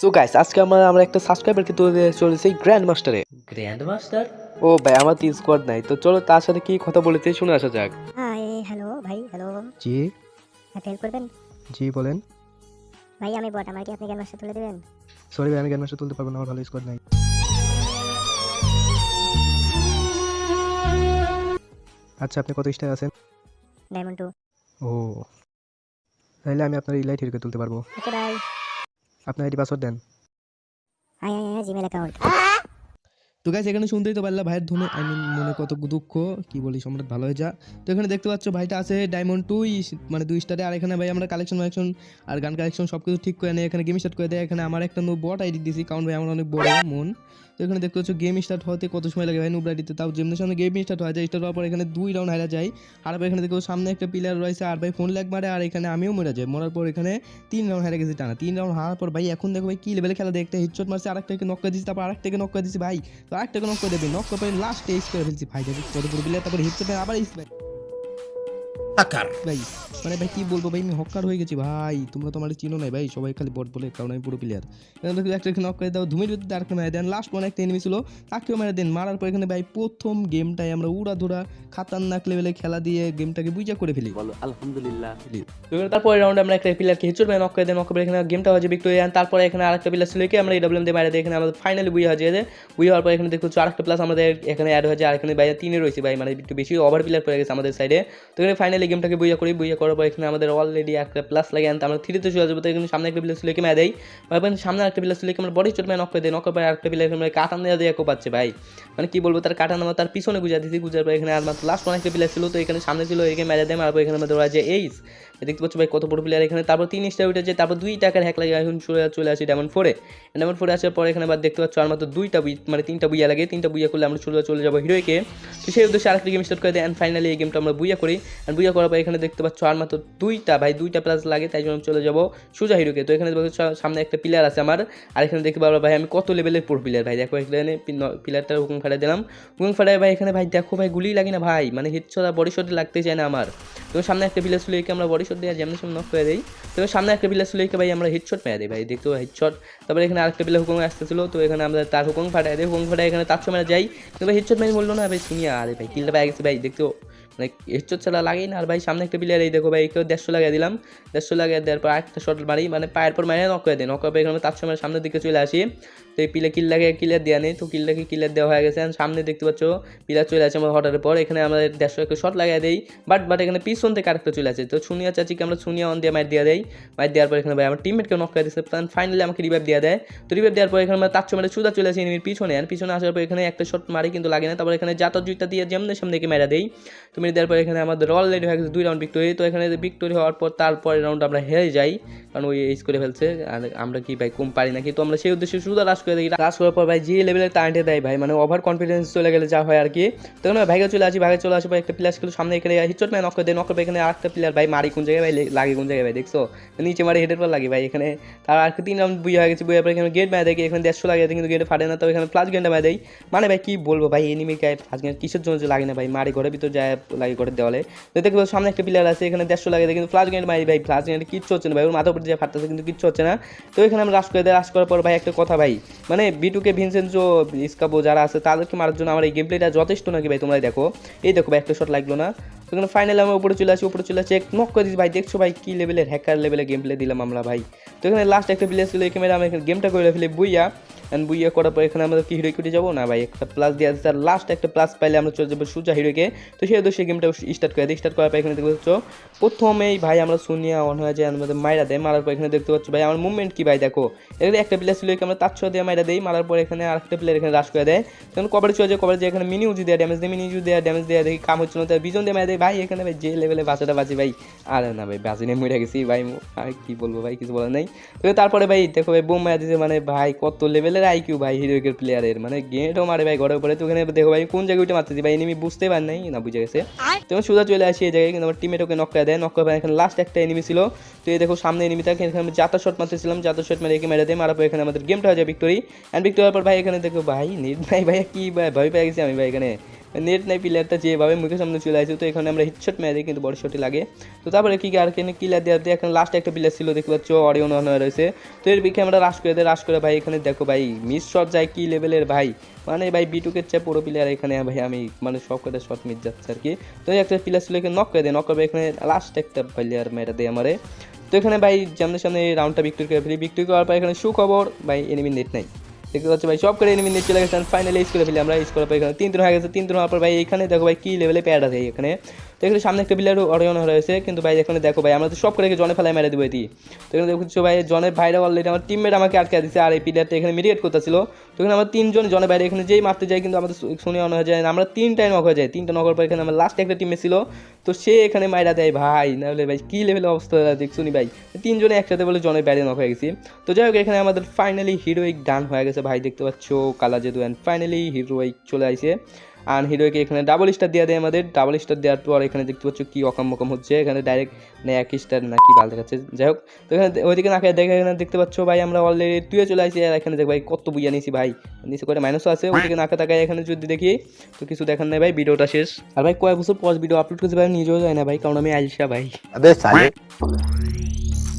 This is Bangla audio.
সো গাইস আজকে আমরা আমরা একটা সাবস্ক্রাইবারকে তুলে চলেছি গ্র্যান্ড মাস্টারে গ্র্যান্ড মাস্টার ও ভাই আমার তিন স্কোয়াড নাই। তো চলো তার সাথে কি কথা বলেছে শুনে আসা যাক। হাই হ্যালো ভাই হ্যালো জি। হেল্প করবেন? জি বলেন। ভাই আমি বট আমার কি আপনি জ্ঞান মাস্টার তুলে দেবেন? সরি ভাই আমি গ্র্যান্ড মাস্টার তুলতে পারব না আমার ভালো স্কোয়াড নাই। আচ্ছা আপনি কত স্টার আছেন? ডায়মন্ড টু ও। তাহলে আমি আপনার ইলাইট হিরোকে তুলতে পারব। ওকে ভাই আপনার ID password then. I I I Gmail account তো গাইস এখানে শুনতেই তো পারলা ভাইয়ের ধনে আই মিন মনে কত দুঃখ কি বলি সম্রাট ভালো হয়ে যা। তো এখানে দেখতে পাচ্ছ ভাইটা আছে ডায়মন্ড টুই মানে দুই স্টারে আর এখানে ভাই আমরা কালেকশন কালেকশন আর গান কালেকশন সব কিছু ঠিক করে নেই। এখানে গেম স্টার্ট করে দেয়। এখানে আমার একটা নো বট আইডি দিছি। কারণ ভাই আমার অনেক বড় মন। তো এখানে দেখতে পাচ্ছ গেম স্টার্ট হতে কত সময় লাগে ভাই নুব আইডিতে তাও যেমনি সামনে গেম স্টার্ট হয়ে যায় স্টার্ট হওয়ার পর এখানে দুই রাউন্ড হারা যায়। আর ভাই এখানে দেখো সামনে একটা প্লেয়ার রয়েছে, আর ভাই ফোন ল্যাগ মারে আর এখানে আমিও মরে যাই। মরার পর এখানে তিন রাউন্ড হারা গেছি টানা। তিন রাউন্ড হারার পর ভাই এখন দেখো ভাই কি লেভেলে খেলা, দেখতে হিটশট মারছে, আরেকটাকে নক করে দিচ্ছি তারপর আরেকটাকে নক করে দিচ্ছি ভাই। তো আরেকটাকে নক করে দেবে নক করে লাস্টে করে ফেলছি। ভাই, দেখি কত বড় প্লেয়ার তারপর হিটশট আবার ইস ভাই ভাই মানে ভাই কি বলব ভাই আমি হকার হয়ে গেছি ভাই। তোমরা তো আমার চিনো নাই ভাই সবাই খালি বট বলে কারণ আমি পুরো প্লেয়ার এখানে একটা নক করে দাও ধুমের ভিতরে আরেকটা মেরে দেন লাস্ট ওয়ান একটা এনিমি ছিল তাকেও মেরে দেন। মারার পর এখানে ভাই প্রথম গেমটাই আমরা উড়া ধরা খাতারনাক লেভেলে খেলা দিয়ে গেমটাকে বুঝা করে ফেলি। বলো আলহামদুলিল্লাহ। তারপরে রাউন্ডে আমরা একটা প্লেয়ারকে হেচুর মেয়ে নক করে দেন নক করে এখানে গেমটা হয়েছে ভিক্টোরিয়া তারপরে এখানে আরেকটা প্লেয়ার ছিল কি আমরা এডব্লিউএম দিয়ে বাইরে দিয়ে এখানে আমাদের ফাইনালি বুঝে হয়ে যায়। বুঝে হওয়ার পর এখানে দেখো আরেকটা প্লাস আমাদের এখানে অ্যাড হয়েছে আর এখানে বাইরে তিনে রয়েছে ভাই মানে একটু বেশি ওভার প্লেয়ার পড়ে গেছে আমাদের সাইডে তো এখানে ফাইনালি গেমটাকে বুঝা করি বুঝা করার পর এখানে আমাদের অলরেডি একটা প্লাস লাগে আনতে আমরা থ্রিতে চলে যাব তো এখানে সামনে একটা প্লেয়ার কি মেয়ে দেয় ভাই সামনে একটা প্লেয়ার কি আমরা বডি চোট মেয়ে নক করে দেয় নক করে আরেকটা প্লেয়ার এখানে কাটান দেওয়া দিয়ে পাচ্ছে ভাই। মানে কি বলব, তার কাটান আমার তার পিছনে গুজা দিয়েছি গুজার পর এখানে আর মাত্র লাস্ট অনেক প্লেয়ার ছিল, তো এখানে সামনে ছিল এখানে মেরে দেয় মারবো এখানে আমাদের রয়েছে এইস দেখতে পাচ্ছ ভাই কত বড় প্লেয়ার এখানে। তারপর তিন স্টার উঠেছে তারপর দুই টাকার হ্যাক লাগে এখন চলে চলে আসি ডায়মন্ড ফোরে ডায়মন্ড ফোরে আসার পর এখানে আবার দেখতে পাচ্ছ আর মাত্র দুইটা বুই মানে তিনটা বুইয়া লাগে। তিনটা বুইয়া করলে আমরা চলে চলে যাব হিরোইকে তো সেই উদ্দেশ্যে আরেকটা গেম স্টার্ট করে দেয় অ্যান্ড ফাইনালি এই গেমটা আমরা বুইয়া করি। অ্যান্ড বুইয়া করার পর এখানে দেখতে পাচ্ছ, আর মাত্র দুইটা ভাই, দুইটা প্লাস লাগে, তাই জন্য আমি চলে যাব সোজা হিরোকে। তো এখানে সামনে একটা প্লেয়ার আছে আমার, আর এখানে দেখতে পারব ভাই আমি কত লেভেলের পুরো প্লেয়ার ভাই। দেখো এখানে প্লেয়ারটার হুকুম ফাটাই দিলাম। হুকুম ফাটাই ভাই এখানে ভাই দেখো ভাই গুলি লাগে না ভাই মানে হিট ছড়া বডি শটে লাগতে চায় না আমার। তো সামনে একটা প্লেয়ার ছিল, একে আমরা বডি শট দিয়ে যেমন সেমন নক করে দিই। তো সামনে একটা প্লেয়ার ছিল, একে ভাই আমরা হিট শট মেরে দিই ভাই, দেখতে হিট তারপরে এখানে আরেকটা প্লেয়ার হুকুম আসতেছিল, তো এখানে আমরা তার হুকুম ফাটাই দিই হুকুম ফাটাই এখানে তার সময় যাই তো ভাই মেরে বলল না ভাই শুনিয়া আরে ভাই কিলটা পাই গেছে ভাই, দেখতে মানে ছাড়া লাগেই না। আর ভাই, সামনে একটা প্লেয়ার এই দেখো ভাই কেউ দেড়শো লাগিয়ে দিলাম। দেড়শো লাগিয়ে দেওয়ার পর আরেকটা শট মারি মানে পায়ের পর মারে নক করে দিই। নক করে এখানে তার সময় সামনের দিকে চলে আসি। তো এই পিলে কিল লাগে কিলার দেওয়া নেই। তো কিলটাকে কিলার দেওয়া হয়ে গেছে। সামনে দেখতে পাচ্ছ পিলার চলে আসে আমার হঠাৎ পর। এখানে আমাদের দেড়শো একটা শট লাগিয়ে দেই। বাট বাট এখানে পিছন থেকে আরেকটা চলে আসে। তো সুনিয়া চাচিকে আমরা সুনিয়া অন দিয়ে মাইট দিয়ে দেয় মাইট দেওয়ার পর এখানে ভাই, আমার টিমমেটকে নক করে দিচ্ছে ফাইনালি আমাকে রিভাইভ দিয়ে দেয়। তো রিভাইভ দেওয়ার পর এখানে আমরা তার সময় সুদা চলে আসে পিছনে। আর পিছনে আসার পর এখানে একটা শট মারি, কিন্তু লাগে না। তারপর এখানে জাতর জুইটা দিয়ে যেমন সামনে মেরা দেই। তো মেরে দেওয়ার পর এখানে আমাদের অলরেডি হয়ে গেছে দুই রাউন্ড ভিক্টোরি তো এখানে ভিক্টোরি হওয়ার পর তারপরে রাউন্ড আমরা হেরে যাই, কারণ ওই এইস করে ফেলছে। আর আমরা কি ভাই, কম পারি নাকি? তো আমরা সেই উদ্দেশ্যে শুধু রাশ করে দিই রাশ করার পর ভাই, যে লেভেলের টার্নটে দেয় ভাই মানে ওভার কনফিডেন্স চলে গেলে যা হয় আর কি। তখন ভাই, ভাগে চলে আসি, ভাগে চলে আসি ভাই একটা প্লেয়ার ছিল সামনে এখানে হিচট ম্যান নক করে দেয় নক করে এখানে আরেকটা প্লেয়ার ভাই, মারি কোন জায়গায় ভাই? লাগে কোন জায়গায় ভাই, দেখছ? নিচে মারি হেডের পর লাগে ভাই, এখানে তার আর তিন রাউন্ড বুয়ে হয়ে গেছে পর এখানে গেট মারা দেয় এখানে দেড়শো লাগে, কিন্তু গেটে ফাটে না, তো এখানে ফ্লাশ গেন্ডা মারা দেয় মানে ভাই, কি বলব ভাই এনিমি গায়ে ফ্লাশ গেন্ড কিসের জন্য লাগে না ভাই, মারি ঘরের ভিতর যায় লাগে ঘরের দেওয়ালে। তো দেখব সামনে একটা প্লেয়ার আছে, এখানে দেড়শো লাগে, কিন্তু ফ্লাশ গেন্ড মারি ভাই ফ্লাশ গেন্ড কিচ্ছু হচ্ছে না ভাই, ওর মাথার উপর যায় ফাটতেছে, কিন্তু কিচ্ছু হচ্ছে না। তো এখানে আমরা রাশ করে দেয় রাশ করার পর ভাই, একটা কথা ভাই মানে বিটুকে ভিনসেন্সো ইস্কাবো যারা আছে, তাদেরকে মারার জন্য আমার এই গেম প্লেটা যথেষ্ট নাকি ভাই তোমরা দেখো। এই দেখো ভাই একটা শট লাগল না। তো এখানে ফাইনালি আমরা উপরে চলে আসি, উপরে চলে আসি, এক নক করে দিচ্ছি ভাই, দেখছ ভাই, কি লেভেলের হ্যাকার লেভেলে গেম প্লে দিলাম আমরা ভাই। তো এখানে লাস্ট একটা প্লেয়ার ছিল, এই ক্যামেরা আমরা এখানে গেমটা করে ফেলি, বুইয়া। অ্যান্ড বুইয়া করার পর এখানে আমরা কি হিরো কুটে যাব? না ভাই, একটা প্লাস দিয়ে আছে লাস্ট একটা প্লাস পাইলে আমরা চলে যাব সুজা হিরোকে তো সেই উদ্দেশ্যে গেমটা স্টার্ট করে দিই। স্টার্ট করার পর এখানে দেখতে পাচ্ছ, প্রথমেই ভাই আমরা শুনিয়া অন হয়ে যায়, আমাদের মাইরা দেয়। মারার পর এখানে দেখতে পাচ্ছ ভাই, আমার মুভমেন্ট কি ভাই দেখো? এখানে একটা প্লেয়ার ছিল আমরা তার দিয়ে মাইরা দেই। মারার পর এখানে আরেকটা প্লেয়ার এখানে রাশ করে দেয়। তখন কভারে চলে যায় কভারে যায়, এখানে মিনি উজু দেয় ড্যামেজ দেয় মিনি উজু দেয় ড্যামেজ দেয় দেখি কাম হচ্ছে না। তার বিজন দিয়ে মারা দেয় ভাই, এখানে ভাই যে লেভেলে বাঁচাটা বাঁচি ভাই। আর না ভাই বাঁচি নিয়ে মরে গেছি। ভাই, আর কি বলব ভাই, কিছু বলার নাই। তো তারপরে ভাই, দেখো ভাই, বোম মারা দিতে মানে ভাই, কত লেভেলের আইকিউ ভাই হিরোইকের প্লেয়ারের মানে গেটও মারে ভাই ঘরের উপরে। তো ওখানে দেখো ভাই কোন জায়গায় মারতেছি ভাই? এনিমি বুঝতে পার নাই না বুঝে গেছে। তো সুদা চলে আসি এই জায়গায় কিন্তু আমার টিমেট ওকে নক করে দেয়। নক করে এখানে লাস্ট একটা এনিমি ছিল। তো এই দেখো সামনে এনিমি থাকে এখানে আমি জাতা শট মারতেছিলাম। জাতা শট মেরে একে মেরে দেয় মারার পর এখানে আমাদের গেমটা হয়ে যায় ভিক্টোরি অ্যান্ড ভিক্টোরিয়ার পর ভাই এখানে দেখো ভাই নিট ভাই ভাই কি ভাই ভাই পেয়ে গেছি আমি ভাই এখানে। নেট নাই প্লেয়ারটা যেভাবে মুখের সামনে চলে আসে, তো এখানে আমরা হিটশট মেরে কিন্তু বড় শটই লাগে। তো তারপরে কি আর এখানে কিলার দেওয়ার দিয়ে এখানে লাস্ট একটা প্লেয়ার ছিল, দেখতে পাচ্ছ অরিয়ন রয়েছে। তো এর বিকে আমরা রাশ করে দিই রাশ করে ভাই, এখানে দেখো ভাই মিস শট যায় কি লেভেলের ভাই? মানে ভাই বিটুকের চেয়ে পুরো প্লেয়ার এখানে ভাই, আমি মানে সব কটা শট মিস যাচ্ছে আর কি। তো একটা প্লেয়ার ছিল এখানে নক করে দেয় নক করবে এখানে লাস্ট একটা প্লেয়ার মেরে দেয় আমারে। তো এখানে ভাই সামনে সামনে রাউন্ডটা বিক্রি করে ফেলি। বিক্রি করার পর এখানে সুখবর, ভাই এনিমি নেট নাই। দেখতে পাচ্ছ ভাই, সব করে এনিমি নিয়ে চলে গেছেন ফাইনালি স্কুলে ফেলি, আমরা স্কুলে পাই এখানে তিন দিন হয়ে গেছে, তিন দিন হওয়ার পর ভাই, এখানে দেখো ভাই, কি লেভেলে প্যাড আছে এখানে। তো এখানে সামনে একটা প্লেয়ার অরিয়ন রয়েছে, কিন্তু ভাই এখানে দেখো ভাই, আমরা তো সব করে জনে ফেলায় মেরে দেবো এটি। তো এখানে দেখছ ভাই, জনের ভাইরা অলরেডি আমার টিমমেট আমাকে আটকে দিচ্ছে আর এই প্লেয়ারটা এখানে মিডিয়েট করতেছিল। তো এখানে আমরা তিনজন জনের বাইরে এখানে যেই মারতে যাই, কিন্তু আমাদের শুনে অন হয়ে যায়। আমরা তিনটাই নক হয়ে যায় তিনটা নকর পর এখানে আমার লাস্ট একটা টিমে ছিল। তো সে এখানে মাইরা দেয়, ভাই নাহলে ভাই, কী লেভেলের অবস্থা দেখছুনি ভাই। তিনজনে একসাথে বলে জনের বাইরে নক হয়ে গেছি। তো যাই হোক, এখানে আমাদের ফাইনালি হিরোইক ডান হয়ে গেছে, ভাই, দেখতে পাচ্ছ, কালা যেদু অ্যান্ড ফাইনালি হিরোইক চলে আসে আর হিরোকে এখানে ডাবল স্টার দেওয়া দেয় আমাদের। ডাবল স্টার দেওয়ার পর এখানে দেখতে পাচ্ছ কী অকম মকম হচ্ছে। এখানে ডাইরেক্ট না এক স্টার না কি বালতে দেখাচ্ছে। যাই হোক তো এখানে ওইদিকে না দেখে এখানে দেখতে পাচ্ছ ভাই, আমরা অলরেডি তুইও চলে আসি। আর এখানে দেখ ভাই, কত বুঝিয়ে নিয়েছি ভাই। নিচে করে মাইনাসও আছে। ওইদিকে না তাকায় এখানে যদি দেখি, তো কিছু দেখার নাই ভাই, ভিডিওটা শেষ। আর ভাই, কয়েক বছর পর ভিডিও আপলোড করতে ভাই, নিজেও যায় না ভাই, কারণ আমি আইসা ভাই।